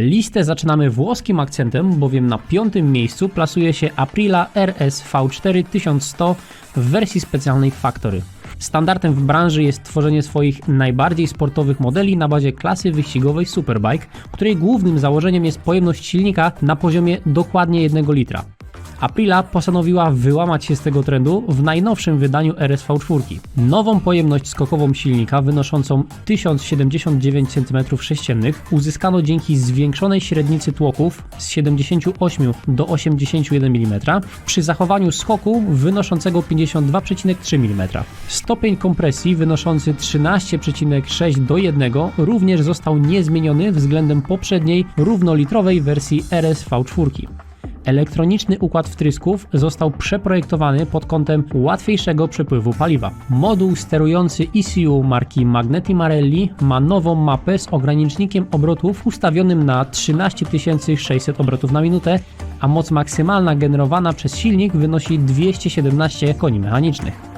Listę zaczynamy włoskim akcentem, bowiem na piątym miejscu plasuje się Aprila RS V4 1100 w wersji specjalnej Factory. Standardem w branży jest tworzenie swoich najbardziej sportowych modeli na bazie klasy wyścigowej Superbike, której głównym założeniem jest pojemność silnika na poziomie dokładnie 1 litra. Aprila postanowiła wyłamać się z tego trendu w najnowszym wydaniu RSV4. Nową pojemność skokową silnika wynoszącą 1079 cm3 uzyskano dzięki zwiększonej średnicy tłoków z 78 do 81 mm przy zachowaniu skoku wynoszącego 52,3 mm. Stopień kompresji wynoszący 13,6 do 1 również został niezmieniony względem poprzedniej równolitrowej wersji RSV4. Elektroniczny układ wtrysków został przeprojektowany pod kątem łatwiejszego przepływu paliwa. Moduł sterujący ECU marki Magneti Marelli ma nową mapę z ogranicznikiem obrotów ustawionym na 13 600 obrotów na minutę, a moc maksymalna generowana przez silnik wynosi 217 koni mechanicznych.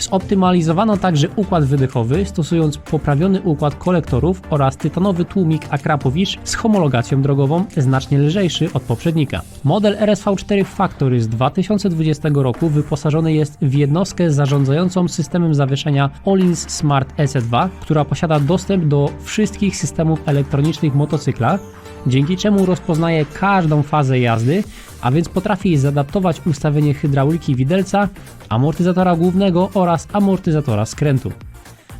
Zoptymalizowano także układ wydechowy, stosując poprawiony układ kolektorów oraz tytanowy tłumik Akrapowicz z homologacją drogową znacznie lżejszy od poprzednika. Model RSV4 Factory z 2020 roku wyposażony jest w jednostkę zarządzającą systemem zawieszenia Olins Smart EC2, która posiada dostęp do wszystkich systemów elektronicznych motocykla, dzięki czemu rozpoznaje każdą fazę jazdy, a więc potrafi zaadaptować ustawienie hydrauliki widelca, amortyzatora głównego oraz amortyzatora skrętu.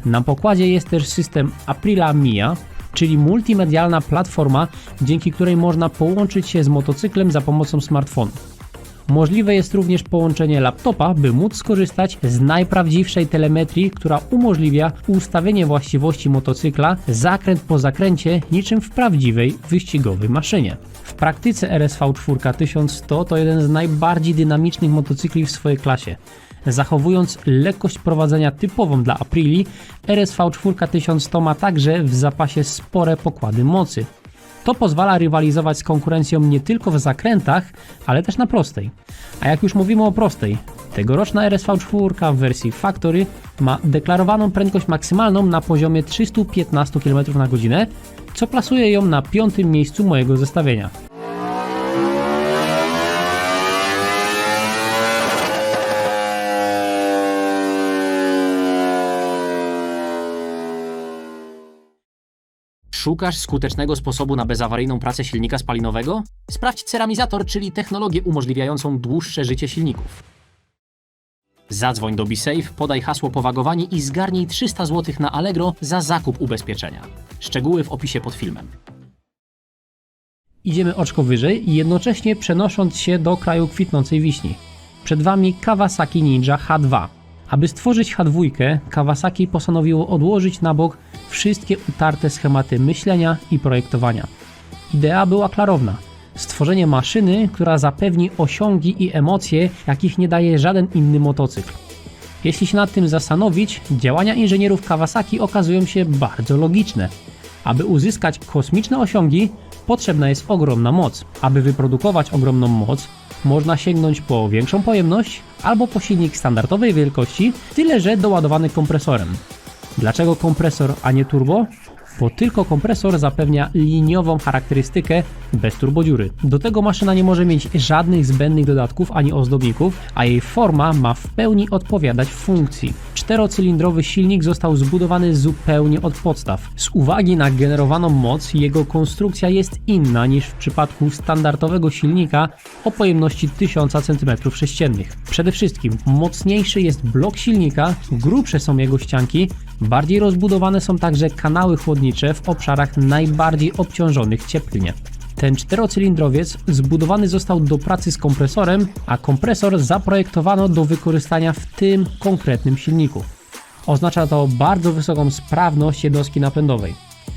Na pokładzie jest też system Aprila Mia, czyli multimedialna platforma, dzięki której można połączyć się z motocyklem za pomocą smartfonu. Możliwe jest również połączenie laptopa, by móc skorzystać z najprawdziwszej telemetrii, która umożliwia ustawienie właściwości motocykla zakręt po zakręcie niczym w prawdziwej wyścigowej maszynie. W praktyce RSV4 1100 to jeden z najbardziej dynamicznych motocykli w swojej klasie. Zachowując lekkość prowadzenia typową dla Aprili, RSV4 1100 ma także w zapasie spore pokłady mocy. To pozwala rywalizować z konkurencją nie tylko w zakrętach, ale też na prostej. A jak już mówimy o prostej, tegoroczna RSV4 w wersji Factory ma deklarowaną prędkość maksymalną na poziomie 315 km na godzinę, co plasuje ją na piątym miejscu mojego zestawienia. Szukasz skutecznego sposobu na bezawaryjną pracę silnika spalinowego? Sprawdź ceramizator, czyli technologię umożliwiającą dłuższe życie silników. Zadzwoń do BeSafe, podaj hasło powagowanie i zgarnij 300 zł na Allegro za zakup ubezpieczenia. Szczegóły w opisie pod filmem. Idziemy oczko wyżej, jednocześnie przenosząc się do kraju kwitnącej wiśni. Przed Wami Kawasaki Ninja H2. Aby stworzyć H2, Kawasaki postanowiło odłożyć na bok wszystkie utarte schematy myślenia i projektowania. Idea była klarowna. Stworzenie maszyny, która zapewni osiągi i emocje, jakich nie daje żaden inny motocykl. Jeśli się nad tym zastanowić, działania inżynierów Kawasaki okazują się bardzo logiczne. Aby uzyskać kosmiczne osiągi, potrzebna jest ogromna moc. Aby wyprodukować ogromną moc, można sięgnąć po większą pojemność albo po silnik standardowej wielkości, tyle że doładowany kompresorem. Dlaczego kompresor, a nie turbo? Bo tylko kompresor zapewnia liniową charakterystykę bez turbodziury. Do tego maszyna nie może mieć żadnych zbędnych dodatków ani ozdobników, a jej forma ma w pełni odpowiadać funkcji. Czterocylindrowy silnik został zbudowany zupełnie od podstaw. Z uwagi na generowaną moc, jego konstrukcja jest inna niż w przypadku standardowego silnika o pojemności 1000 cm3. Przede wszystkim mocniejszy jest blok silnika, grubsze są jego ścianki, bardziej rozbudowane są także kanały chłodnicze w obszarach najbardziej obciążonych cieplnie. Ten czterocylindrowiec zbudowany został do pracy z kompresorem, a kompresor zaprojektowano do wykorzystania w tym konkretnym silniku. Oznacza to bardzo wysoką sprawność jednostki napędowej.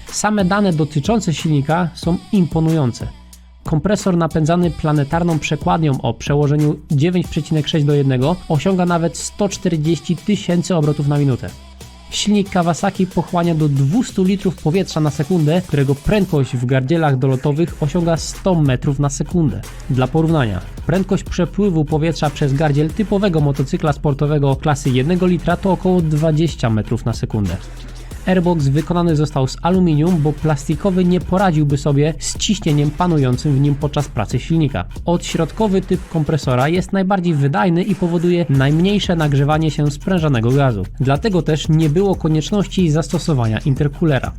Same dane dotyczące silnika są imponujące. Kompresor napędzany planetarną przekładnią o przełożeniu 9,6 do 1 osiąga nawet 140 tysięcy obrotów na minutę. Silnik Kawasaki pochłania do 200 litrów powietrza na sekundę, którego prędkość w gardzielach dolotowych osiąga 100 metrów na sekundę. Dla porównania, prędkość przepływu powietrza przez gardziel typowego motocykla sportowego klasy 1 litra to około 20 metrów na sekundę. Airbox wykonany został z aluminium, bo plastikowy nie poradziłby sobie z ciśnieniem panującym w nim podczas pracy silnika. Odśrodkowy typ kompresora jest najbardziej wydajny i powoduje najmniejsze nagrzewanie się sprężanego gazu. Dlatego też nie było konieczności zastosowania intercoolera.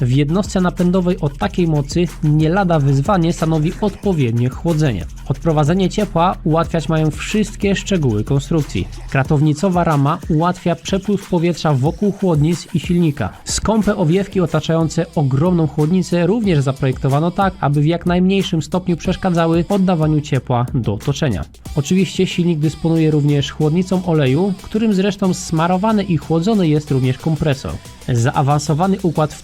W jednostce napędowej o takiej mocy nie lada wyzwanie stanowi odpowiednie chłodzenie. Odprowadzenie ciepła ułatwiać mają wszystkie szczegóły konstrukcji. Kratownicowa rama ułatwia przepływ powietrza wokół chłodnic i silnika. Skąpe owiewki otaczające ogromną chłodnicę również zaprojektowano tak, aby w jak najmniejszym stopniu przeszkadzały oddawaniu ciepła do otoczenia. Oczywiście silnik dysponuje również chłodnicą oleju, którym zresztą smarowany i chłodzony jest również kompresor. Zaawansowany układ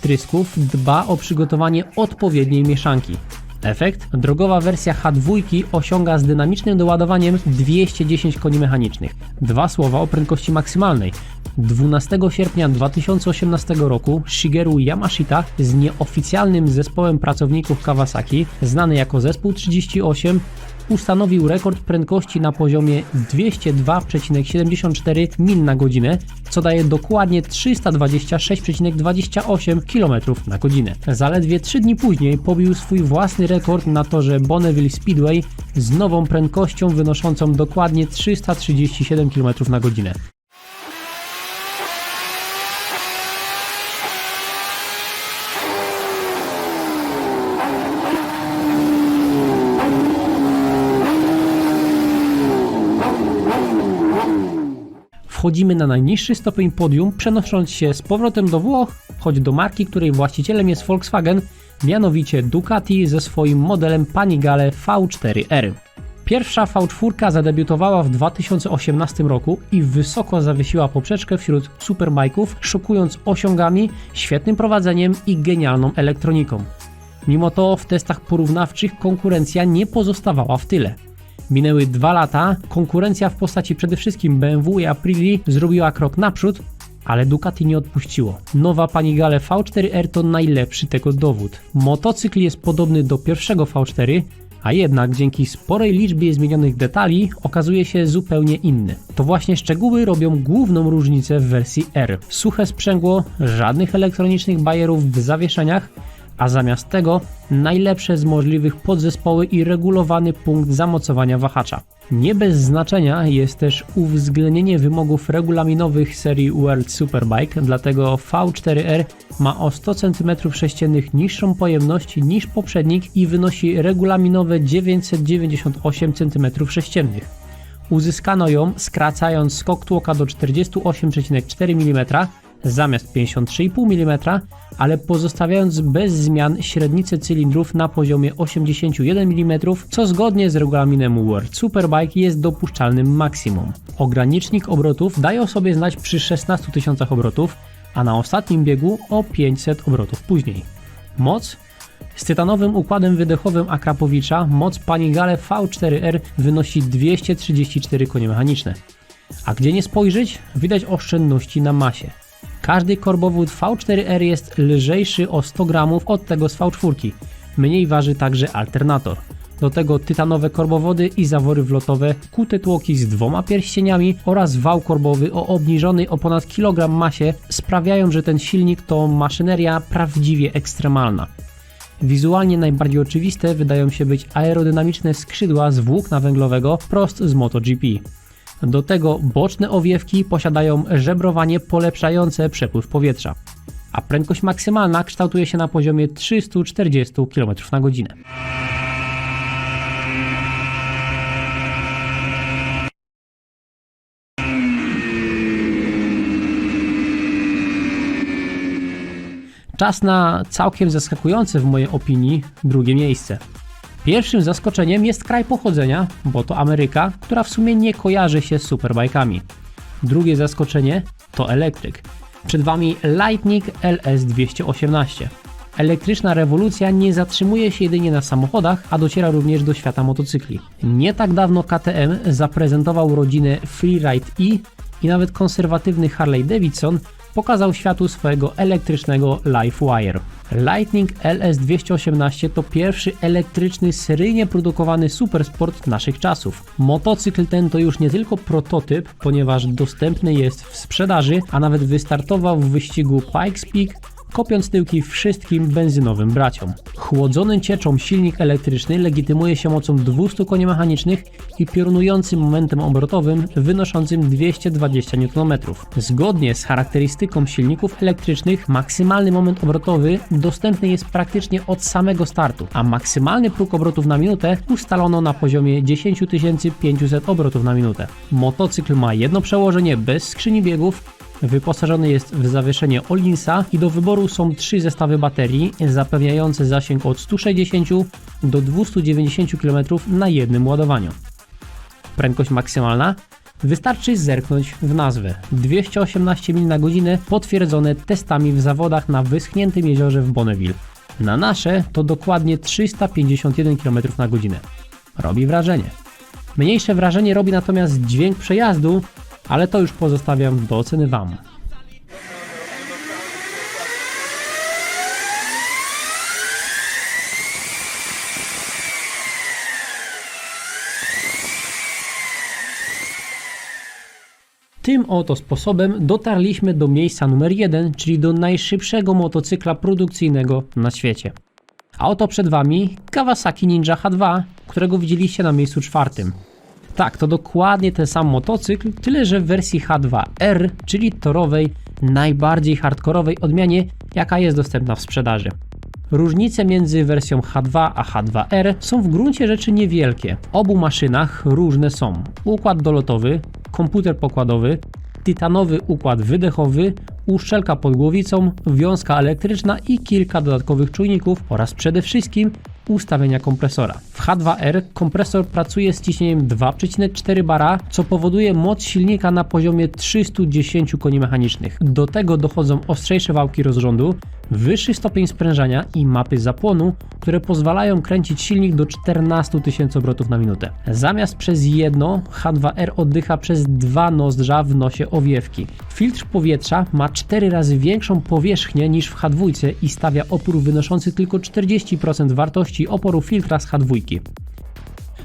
dba o przygotowanie odpowiedniej mieszanki. Efekt? Drogowa wersja H2 osiąga z dynamicznym doładowaniem 210 koni mechanicznych. Dwa słowa o prędkości maksymalnej. 12 sierpnia 2018 roku Shigeru Yamashita z nieoficjalnym zespołem pracowników Kawasaki, znany jako Zespół 38, ustanowił rekord prędkości na poziomie 202,74 mil na godzinę, co daje dokładnie 326,28 km na godzinę. Zaledwie 3 dni później pobił swój własny rekord na torze Bonneville Speedway z nową prędkością wynoszącą dokładnie 337 km na godzinę. Wchodzimy na najniższy stopień podium, przenosząc się z powrotem do Włoch, choć do marki, której właścicielem jest Volkswagen, mianowicie Ducati ze swoim modelem Panigale V4R. Pierwsza V4 zadebiutowała w 2018 roku i wysoko zawiesiła poprzeczkę wśród superbajków, szokując osiągami, świetnym prowadzeniem i genialną elektroniką. Mimo to w testach porównawczych konkurencja nie pozostawała w tyle. Minęły dwa lata, konkurencja w postaci przede wszystkim BMW i Aprili zrobiła krok naprzód, ale Ducati nie odpuściło. Nowa Panigale V4R to najlepszy tego dowód. Motocykl jest podobny do pierwszego V4, a jednak dzięki sporej liczbie zmienionych detali okazuje się zupełnie inny. To właśnie szczegóły robią główną różnicę w wersji R. Suche sprzęgło, żadnych elektronicznych bajerów w zawieszeniach, a zamiast tego najlepsze z możliwych podzespoły i regulowany punkt zamocowania wahacza. Nie bez znaczenia jest też uwzględnienie wymogów regulaminowych serii World Superbike, dlatego V4R ma o 100 cm3 niższą pojemność niż poprzednik i wynosi regulaminowe 998 cm3. Uzyskano ją skracając skok tłoka do 48,4 mm zamiast 53,5 mm, ale pozostawiając bez zmian średnicę cylindrów na poziomie 81 mm, co zgodnie z regulaminem World Superbike jest dopuszczalnym maksimum. Ogranicznik obrotów daje o sobie znać przy 16 tysiącach obrotów, a na ostatnim biegu o 500 obrotów później. Moc? Z tytanowym układem wydechowym Akrapowicza moc Panigale V4R wynosi 234 konie mechaniczne. A gdzie nie spojrzeć, widać oszczędności na masie. Każdy korbowód V4R jest lżejszy o 100 gramów od tego z V4. Mniej waży także alternator. Do tego tytanowe korbowody i zawory wlotowe, kute tłoki z dwoma pierścieniami oraz wał korbowy o obniżonej o ponad kilogram masie sprawiają, że ten silnik to maszyneria prawdziwie ekstremalna. Wizualnie najbardziej oczywiste wydają się być aerodynamiczne skrzydła z włókna węglowego prost z MotoGP. Do tego boczne owiewki posiadają żebrowanie polepszające przepływ powietrza, a prędkość maksymalna kształtuje się na poziomie 340 km na godzinę. Czas na całkiem zaskakujące w mojej opinii drugie miejsce. Pierwszym zaskoczeniem jest kraj pochodzenia, bo to Ameryka, która w sumie nie kojarzy się z superbajkami. Drugie zaskoczenie to elektryk. Przed Wami Lightning LS218. Elektryczna rewolucja nie zatrzymuje się jedynie na samochodach, a dociera również do świata motocykli. Nie tak dawno KTM zaprezentował rodzinę Freeride E i nawet konserwatywny Harley Davidson pokazał światu swojego elektrycznego LiveWire. Lightning LS218 to pierwszy elektryczny, seryjnie produkowany supersport naszych czasów. Motocykl ten to już nie tylko prototyp, ponieważ dostępny jest w sprzedaży, a nawet wystartował w wyścigu Pikes Peak kopiąc tyłki wszystkim benzynowym braciom. Chłodzony cieczą silnik elektryczny legitymuje się mocą 200 koni mechanicznych i piorunującym momentem obrotowym wynoszącym 220 Nm. Zgodnie z charakterystyką silników elektrycznych, maksymalny moment obrotowy dostępny jest praktycznie od samego startu, a maksymalny próg obrotów na minutę ustalono na poziomie 10 500 obrotów na minutę. Motocykl ma jedno przełożenie bez skrzyni biegów, Wyposażony jest w zawieszenie Olinsa i do wyboru są trzy zestawy baterii zapewniające zasięg od 160 do 290 km na jednym ładowaniu. Prędkość maksymalna? Wystarczy zerknąć w nazwę. 218 mil na godzinę potwierdzone testami w zawodach na wyschniętym jeziorze w Bonneville. Na nasze to dokładnie 351 km na godzinę. Robi wrażenie. Mniejsze wrażenie robi natomiast dźwięk przejazdu, ale to już pozostawiam do oceny Wam. Tym oto sposobem dotarliśmy do miejsca numer 1, czyli do najszybszego motocykla produkcyjnego na świecie. A oto przed Wami Kawasaki Ninja H2, którego widzieliście na miejscu czwartym. Tak, to dokładnie ten sam motocykl, tyle że w wersji H2R, czyli torowej, najbardziej hardkorowej odmianie, jaka jest dostępna w sprzedaży. Różnice między wersją H2 a H2R są w gruncie rzeczy niewielkie. W obu maszynach różne są układ dolotowy, komputer pokładowy, tytanowy układ wydechowy, uszczelka pod głowicą, wiązka elektryczna i kilka dodatkowych czujników oraz przede wszystkim ustawienia kompresora. W H2R kompresor pracuje z ciśnieniem 2,4 bara, co powoduje moc silnika na poziomie 310 koni mechanicznych. Do tego dochodzą ostrzejsze wałki rozrządu, wyższy stopień sprężania i mapy zapłonu, które pozwalają kręcić silnik do 14 tysięcy obrotów na minutę. Zamiast przez jedno, H2R oddycha przez dwa nozdrza w nosie owiewki. Filtr powietrza ma 4 razy większą powierzchnię niż w H2 i stawia opór wynoszący tylko 40% wartości oporu filtra z H2.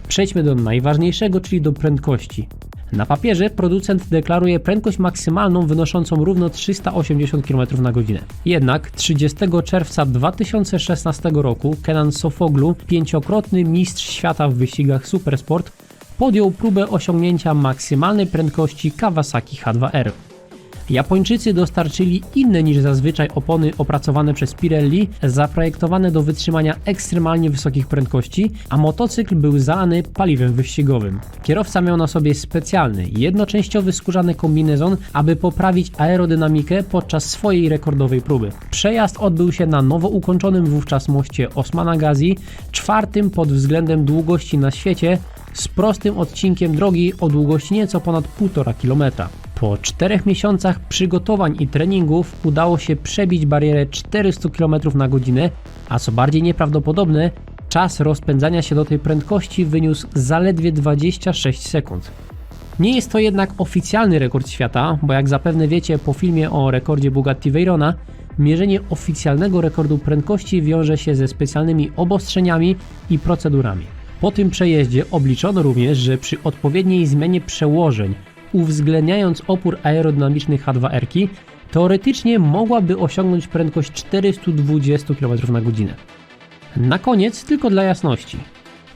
Przejdźmy do najważniejszego, czyli do prędkości. Na papierze producent deklaruje prędkość maksymalną wynoszącą równo 380 km na godzinę. Jednak 30 czerwca 2016 roku Kenan Sofoglu, pięciokrotny mistrz świata w wyścigach Supersport, podjął próbę osiągnięcia maksymalnej prędkości Kawasaki H2R. Japończycy dostarczyli inne niż zazwyczaj opony opracowane przez Pirelli, zaprojektowane do wytrzymania ekstremalnie wysokich prędkości, a motocykl był zalany paliwem wyścigowym. Kierowca miał na sobie specjalny, jednoczęściowy skórzany kombinezon, aby poprawić aerodynamikę podczas swojej rekordowej próby. Przejazd odbył się na nowo ukończonym wówczas moście Osmana Gazi, czwartym pod względem długości na świecie, z prostym odcinkiem drogi o długości nieco ponad 1,5 km. Po czterech miesiącach przygotowań i treningów udało się przebić barierę 400 km na godzinę, a co bardziej nieprawdopodobne, czas rozpędzania się do tej prędkości wyniósł zaledwie 26 sekund. Nie jest to jednak oficjalny rekord świata, bo jak zapewne wiecie po filmie o rekordzie Bugatti Veyrona, mierzenie oficjalnego rekordu prędkości wiąże się ze specjalnymi obostrzeniami i procedurami. Po tym przejeździe obliczono również, że przy odpowiedniej zmianie przełożeń uwzględniając opór aerodynamiczny H2R, teoretycznie mogłaby osiągnąć prędkość 420 km na godzinę. Na koniec, tylko dla jasności.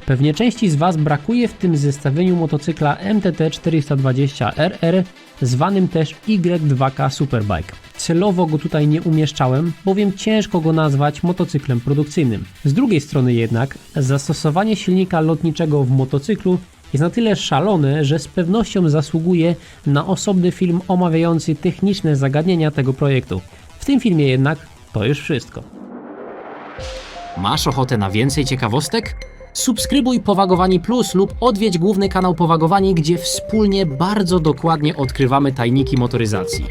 Pewnie części z Was brakuje w tym zestawieniu motocykla MTT 420RR, zwanym też Y2K Superbike. Celowo go tutaj nie umieszczałem, bowiem ciężko go nazwać motocyklem produkcyjnym. Z drugiej strony jednak, zastosowanie silnika lotniczego w motocyklu jest na tyle szalone, że z pewnością zasługuje na osobny film omawiający techniczne zagadnienia tego projektu. W tym filmie jednak to już wszystko. Masz ochotę na więcej ciekawostek? Subskrybuj Powagowani Plus lub odwiedź główny kanał Powagowani, gdzie wspólnie bardzo dokładnie odkrywamy tajniki motoryzacji.